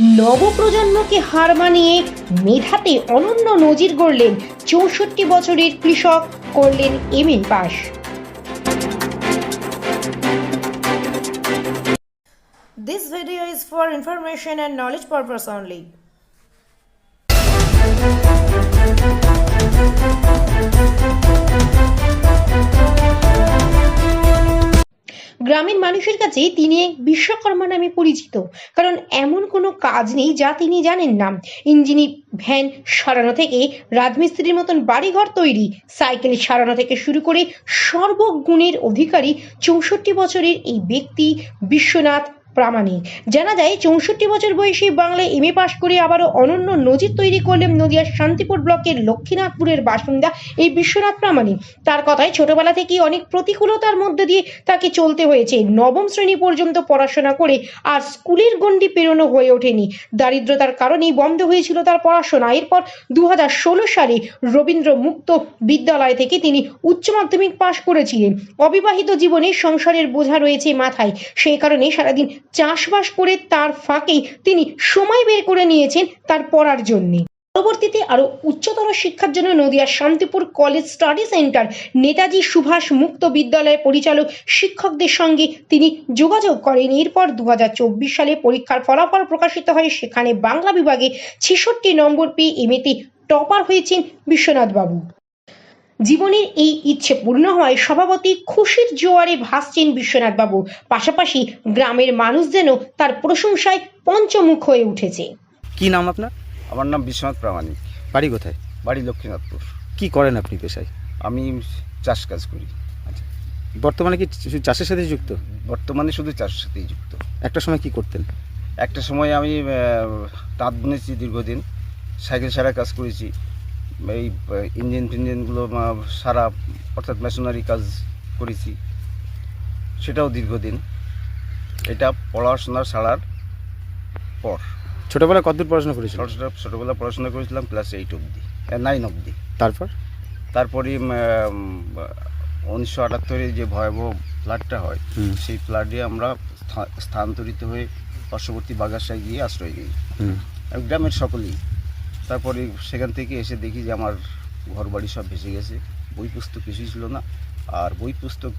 নবপ্রজন্মকে হার মানিয়ে মেধাতে অনন্য নজির গড়লেন চৌষট্টি বছরের কৃষক করলেন MA pass This video is for information and knowledge purpose only. গ্রামের মানুষের কাছে তিনি বিশ্বকর্মা নামে পরিচিত। কারণ এমন কোনো কাজ নেই যা তিনি জানেন না। ইঞ্জিনি ভ্যান সরানো থেকে রাজমিস্ত্রির মতন বাড়িঘর তৈরি, সাইকেল সারানো থেকে শুরু করে সর্বগুণের অধিকারী চৌষট্টি বছরের এই ব্যক্তি বিশ্বনাথ প্রামাণিক। জানা যায়, চৌষট্টি বছর বয়সী বাংলায় এম এ পাশ করে আবারও অনন্য নজির তৈরি করলেন নদিয়ার শান্তিপুর ব্লকের লক্ষ্মীনাথপুরের বাসিন্দা এই বিশ্বনাথ প্রামাণিক। তার কথায় ছোটবেলা থেকেই অনেক প্রতিকূলতার মধ্যে দিয়ে তাকে চলতে হয়েছে। নবম শ্রেণি পর্যন্ত পড়াশোনা করে আর স্কুলের গণ্ডি পেরোনো হয়ে ওঠেনি। দারিদ্রতার কারণেই বন্ধ হয়েছিল তার পড়াশোনা। এরপর দু হাজার ষোলো সালে রবীন্দ্র মুক্ত বিদ্যালয় থেকে তিনি উচ্চ মাধ্যমিক পাশ করেছিলেন। অবিবাহিত জীবনে সংসারের বোঝা রয়েছে মাথায়। সেই কারণে সারাদিন চাষবাস করে তার ফাঁকেই তিনি সময় বের করে নিয়েছেন তার পড়ার জন্যে। পরবর্তীতে আরও উচ্চতর শিক্ষার জন্য নদিয়ার Shantipur college study centre Netaji Subhas মুক্ত বিদ্যালয়ের পরিচালক শিক্ষকদের সঙ্গে তিনি যোগাযোগ করেন। এরপর দু হাজার চব্বিশ সালে পরীক্ষার ফলাফল প্রকাশিত হয়। সেখানে বাংলা বিভাগে ছেষট্টি নম্বর পেয়ে এমএতে টপার হয়েছেন বিশ্বনাথ বাবু জীবনের এই ইচ্ছে পূর্ণ হওয়ায় সভাপতি খুশির জোয়ারে ভাসছেন বিশ্বনাথ বাবু পাশাপাশি গ্রামের মানুষ যেন তার প্রশংসায় পঞ্চমুখ হয়ে উঠেছে। কি নাম আপনার? আমার নাম বিশ্বনাথ প্রামাণিক। বাড়ি কোথায়? বাড়ি লক্ষ্মীনাথপুর। কি করেন আপনি পেশায়? আমি চাষ কাজ করি। বর্তমানে কি শুধু চাষের সাথে যুক্ত? বর্তমানে শুধু চাষের সাথেই যুক্ত। একটা সময় কি করতেন? একটা সময় আমি তাঁত বুনেছি দীর্ঘদিন। সাইকেল সারা কাজ করেছি। এই ইঞ্জিন ফিঞ্জিনগুলো সারা অর্থাৎ মেশিনারি কাজ করেছি। সেটাও দীর্ঘদিন। এটা পড়াশোনা ছাড়ার পর। ছোটবেলায় কতদূর পড়াশোনা করেছিলেন? ছোটো ছোটোবেলা পড়াশোনা করেছিলাম ক্লাস এইট অবধি। নাইন অবধি। তারপর? তারপরে উনিশশো আটাত্তরে যে ভয়াবহ ফ্লাডটা হয় সেই ফ্লাডে আমরা স্থা- স্থানান্তরিত হয়ে পার্শ্ববর্তী বাগাসায় গিয়ে আশ্রয় নিই। গ্রামের সকলেই। তারপরে সেখান থেকে এসে দেখি যে আমার ঘর বাড়ি সব ভেসে গেছে। বই পুস্তক কিছুই ছিল না। আর বই পুস্তক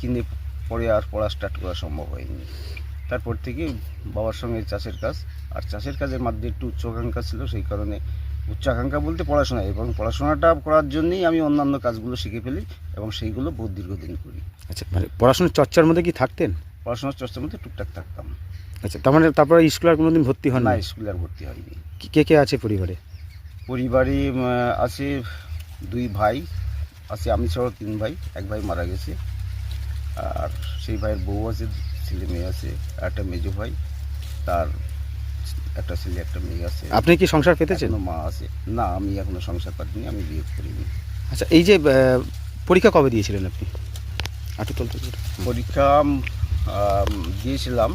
কিনে পড়ে আর পড়া স্টার্ট করা সম্ভব হয়নি। তারপর থেকে বাবার সঙ্গে চাষের কাজ। আর চাষের কাজের মধ্যে একটু উচ্চাকাঙ্ক্ষা ছিল সেই কারণে উচ্চাকাঙ্ক্ষা বলতে পড়াশোনা। এবং পড়াশোনাটা করার জন্যই আমি অন্যান্য কাজগুলো শিখে ফেলি এবং সেইগুলো বহু দীর্ঘদিন করি। আচ্ছা মানে পড়াশোনার চর্চার মধ্যে কি থাকতেন? পড়াশোনার চর্চার মধ্যে টুকটাক থাকতাম। আচ্ছা তার মানে তারপরে স্কুল আর কোনোদিন ভর্তি হন না না স্কুলে আর ভর্তি হয়নি। কে কে আছে পরিবারে? পরিবারে আছে দুই ভাই আছে আমি সহ তিন ভাই এক ভাই মারা গেছে। আর সেই ভাইয়ের বউ আছে ছেলে মেয়ে আছে একটা মেজো ভাই তার একটা ছেলে একটা মেয়ে আছে। আপনি কি সংসার পেতেছেন? মা আছে। না আমি এখনও সংসার পাইনি আমি বিয়ে করিনি। আচ্ছা এই যে পরীক্ষা কবে দিয়েছিলেন আপনি? আটু পরীক্ষা দিয়েছিলাম।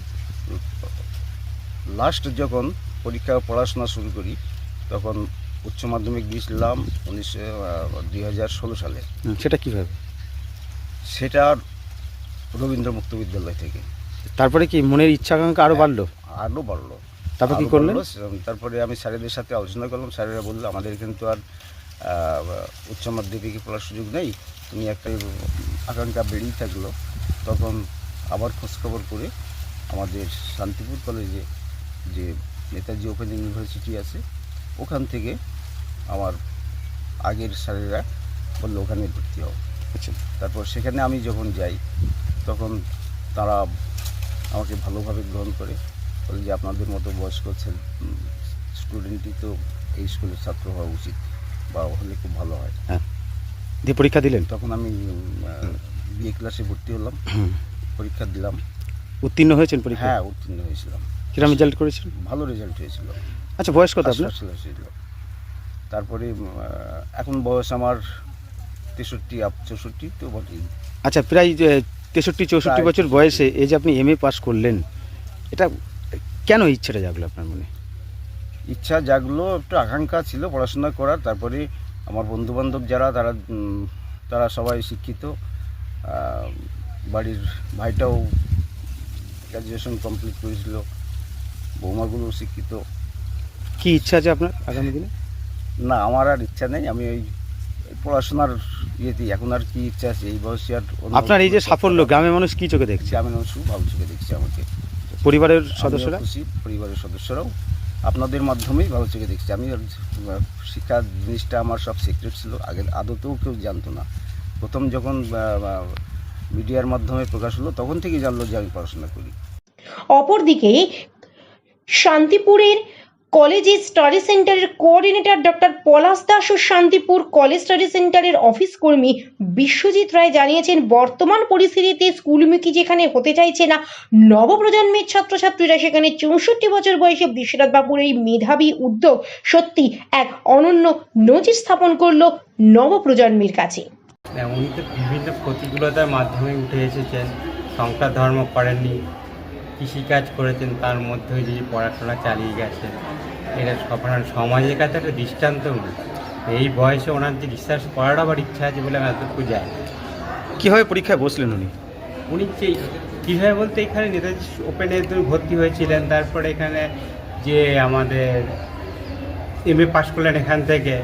লাস্ট যখন পরীক্ষা পড়াশোনা শুরু করি তখন উচ্চ মাধ্যমিক দিয়েছিলাম উনিশশো দুই হাজার ষোলো সালে। সেটা কীভাবে? সেটা রবীন্দ্র মুক্ত বিদ্যালয় থেকে। তারপরে কি মনের ইচ্ছা আকাঙ্ক্ষা আরও বাড়লো? আরও বাড়লো। তারপর কি করলেন? বাড়লো। তারপরে আমি স্যারেদের সাথে আলোচনা করলাম। স্যারেরা বলল আমাদের কিন্তু আর উচ্চ মাধ্যমিকে পড়ার সুযোগ নেই। তুমি একটা আকাঙ্ক্ষা বেড়েই থাকল। তখন আবার খোঁজখবর করে আমাদের শান্তিপুর কলেজে যে নেতাজি ওপেন ইউনিভার্সিটি আছে ওখান থেকে আমার আগের স্যারেরা বলল ওখানে ভর্তি হও। আচ্ছা। তারপর সেখানে আমি যখন যাই তখন তারা আমাকে ভালোভাবে গ্রহণ করে। বলে যে আপনাদের মতো বয়স্ক স্টুডেন্টই তো এই স্কুলের ছাত্র হওয়া উচিত বা হলে খুব ভালো হয়। হ্যাঁ। দিয়ে পরীক্ষা দিলেন? তখন আমি বিএ ক্লাসে ভর্তি হলাম। পরীক্ষা দিলাম। উত্তীর্ণ হয়েছেন পরীক্ষা? হ্যাঁ উত্তীর্ণ হয়েছিলাম। কিরম রেজাল্ট করেছেন ভালো রেজাল্ট হয়েছিল। আচ্ছা বয়স কত আপনার? হয়েছিল তারপরে এখন বয়স আমার তেষট্টি আপ চৌষট্টি তো বটেই। আচ্ছা প্রায় তেষট্টি চৌষট্টি বছর বয়সে এই যে আপনি এম এ পাস করলেন এটা কেন ইচ্ছেটা জাগলো আপনার মনে? ইচ্ছা জাগলো একটু আকাঙ্ক্ষা ছিল পড়াশোনা করার। তারপরে আমার বন্ধু বান্ধব যারা তারা তারা সবাই শিক্ষিত। বাড়ির ভাইটাও গ্র্যাজুয়েশন কমপ্লিট করেছিল। বৌমাগুলো শিক্ষিত। কি ইচ্ছা আছে আপনার আগামী দিনে? না আমার আর ইচ্ছা নেই। আমি ওই পড়াশোনার ইয়েতে এখন আর কি ইচ্ছা আছে এই বয়সে আর আপনার এই যে সাফল্য গ্রামের মানুষ কি চোখে দেখছে? গ্রামের মানুষ ভালো চোখে দেখছে আমাকে। পরিবারের সদস্যরা? খুশি পরিবারের সদস্যরাও। আপনাদের মাধ্যমেই ভালো চোখে দেখছি। আমি শিক্ষা জিনিসটা আমার সব সিক্রেট ছিল। আগে আদতেও কেউ জানতো না। প্রথম যখন মিডিয়ার মাধ্যমে প্রকাশ হলো তখন থেকেই জানলো যে আমি পড়াশোনা করি। অপরদিকে শান্তিপুরের কলেজে স্টাডি সেন্টারের কোঅর্ডিনেটর ডক্টর পলাশ দাস ও শান্তিপুর কলেজ স্টাডি সেন্টারের অফিস কর্মী বিশ্বজিৎ রায় জানিয়েছেন, বর্তমান পরিস্থিতিতে স্কুলমুখী যেখানে হতে চাইছে না, নবপ্রজন্মের ছাত্রছাত্রীরা সেখানে চৌষট্টি বছর বয়সে বিশ্বনাথ বাবুর এই মেধাবী উদ্যোগ সত্যি এক অনন্য নজির স্থাপন করল নবপ্রজন্মের কাছে। উনি তো বিভিন্ন প্রতিকূলতার মাধ্যমে উঠে এসেছেন সংসার ধর্ম করেননি কৃষিকাজ করেছেন তার মধ্যে যে পড়াশোনা চালিয়ে গেছেন এটা আপনার সমাজের কাছে একটা দৃষ্টান্তমূলক। এই বয়সে ওনার যে রিসার্চ করার আবার ইচ্ছা আছে বলে আমি এতটুকু জানি। কীভাবে পরীক্ষায় বসলেন উনি? উনি যে কীভাবে বলতে এখানে নেতাজি ওপেনে তুমি ভর্তি হয়েছিলেন তারপরে এখানে যে আমাদের এম এ পাশ করলেন এখান থেকে।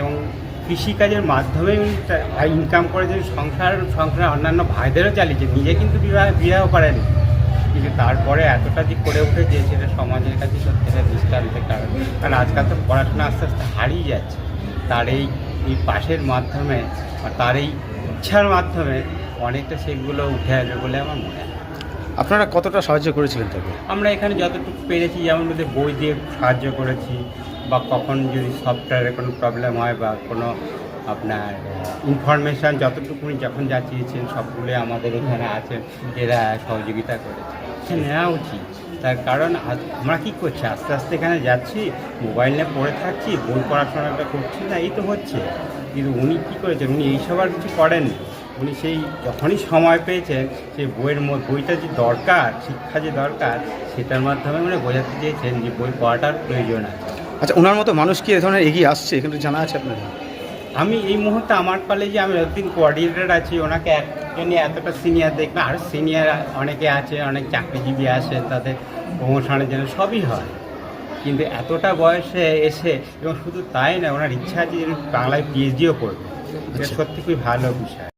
এবং কৃষিকাজের মাধ্যমে উনি ইনকাম করেছেন সংসার সংসার অন্যান্য ভাইদেরও চালিয়েছেন। নিজে কিন্তু বিবাহ বিবাহ করেনি কিন্তু তারপরে এতটা দিক করে উঠেছে সেটা সমাজের কাছে সত্যিটা দৃষ্টান্তের কারণ। কারণ আজকাল তো পড়াশোনা আস্তে আস্তে হারিয়ে যাচ্ছে। তার এই এই পাশের মাধ্যমে আর তার এই ইচ্ছার মাধ্যমে অনেকটা সেগুলো উঠে আসবে বলে আমার মনে হয়। আপনারা কতটা সাহায্য করেছিলেন তাকে? আমরা এখানে যতটুকু পেরেছি যেমন ওদের বই দিয়ে সাহায্য করেছি বা কখন যদি সফটওয়্যারে কোনো প্রবলেম হয় বা কোনো আপনার ইনফরমেশান যতটুকুনি যখন যা চেয়েছেন সবগুলো আমাদের এখানে আছে, এরা সহযোগিতা করেছে। সে নেওয়া উচিত। তার কারণ আমরা কী করছি? আস্তে আস্তে এখানে যাচ্ছি মোবাইল নিয়ে পড়ে থাকছি, বই পড়াশোনাটা করছি না, এই তো হচ্ছে। কিন্তু উনি কী করেছেন? উনি এইসব আর কিছু করেননি। উনি সেই যখনই সময় পেয়েছেন সেই বইয়ের বইটা যে দরকার, শিক্ষা যে দরকার, সেটার মাধ্যমে উনি বোঝাতে চেয়েছেন যে বই পড়াটার প্রয়োজন আছে। আচ্ছা ওনার মতো মানুষ কি এ ধরনের এগিয়ে আসছে? এখানে জানা আছে আপনার আমি এই মুহূর্তে আমার কলেজে আমি একদিন কোঅর্ডিনেটর আছি ওনাকে একজনই এতটা সিনিয়র দেখবে আর সিনিয়র অনেকে আছে অনেক চাকরিজীবী আছে তাদের প্রমোশনের জন্য সবই হয়। কিন্তু এতটা বয়সে এসে এবং শুধু তাই না ওনার ইচ্ছা আছে যে বাংলায় পিএইচডিও করবে। এটা সত্যি খুবই ভালো বিষয়।